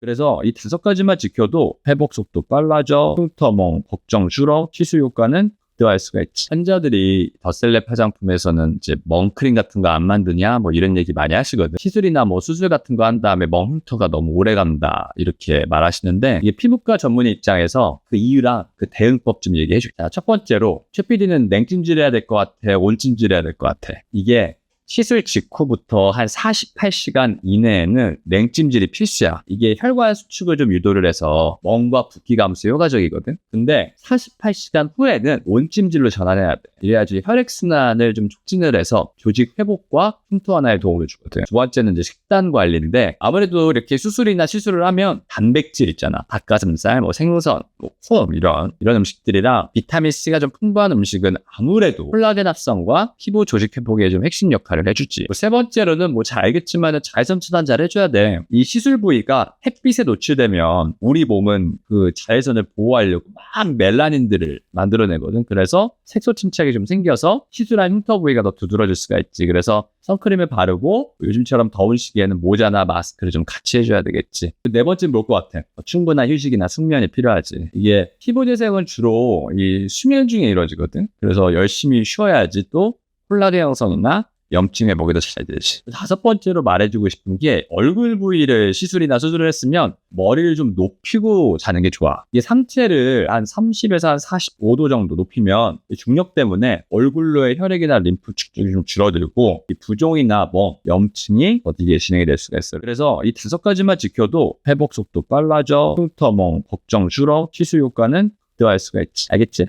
그래서 이 다섯 가지만 지켜도 회복 속도 빨라져, 흉터멍, 걱정 줄어, 치수 효과는 극대화할 수가 있지. 환자들이 더셀랩 화장품에서는 이제 멍크림 같은 거 안 만드냐 뭐 이런 얘기 많이 하시거든. 시술이나 뭐 수술 같은 거 한 다음에 멍 흉터가 너무 오래 간다 이렇게 말하시는데 이게 피부과 전문의 입장에서 그 이유랑 그 대응법 좀 얘기해 줄게. 자, 첫 번째로 최 PD는 냉찜질해야 될 것 같아, 온찜질해야 될 것 같아. 이게 시술 직후부터 한 48시간 이내에는 냉찜질이 필수야. 이게 혈관 수축을 좀 유도를 해서 멍과 붓기 감소에 효과적이거든. 근데 48시간 후에는 온찜질로 전환해야 돼. 이래야지 혈액순환을 좀 촉진을 해서 조직 회복과 흉터 하나에 도움을 주거든. 두 번째는 이제 식단 관리인데 아무래도 이렇게 수술이나 시술을 하면 단백질 있잖아. 닭가슴살, 뭐 생선, 뭐 콩, 이런 이런 음식들이랑 비타민 C가 좀 풍부한 음식은 아무래도 콜라겐 합성과 피부 조직 회복에 좀 핵심 역할을 해주지. 뭐 세 번째로는 뭐 잘 알겠지만 자외선 차단 잘 해줘야 돼. 이 시술 부위가 햇빛에 노출되면 우리 몸은 그 자외선을 보호하려고 막 멜라닌들을 만들어내거든. 그래서 색소 침착이 좀 생겨서 시술한 흉터 부위가 더 두드러질 수가 있지. 그래서 선크림을 바르고 요즘처럼 더운 시기에는 모자나 마스크를 좀 같이 해줘야 되겠지. 네 번째는 뭘 것 같아? 뭐 충분한 휴식이나 숙면이 필요하지. 이게 피부 재생은 주로 이 수면 중에 이루어지거든. 그래서 열심히 쉬어야지 또 콜라겐 형성이나 염증 회복이 더잘 되지. 다섯 번째로 말해주고 싶은 게 얼굴 부위를 시술이나 수술을 했으면 머리를 좀 높이고 자는 게 좋아. 이게 상체를 한 30에서 한 45도 정도 높이면 이 중력 때문에 얼굴로의 혈액이나 림프 축적이 좀 줄어들고 이 부종이나 뭐 염증이 어떻게 진행이 될 수가 있어요. 그래서 이 다섯 가지만 지켜도 회복 속도 빨라져, 흉터, 멍, 걱정 줄어, 치수 효과는 극대화할 수가 있지. 알겠지?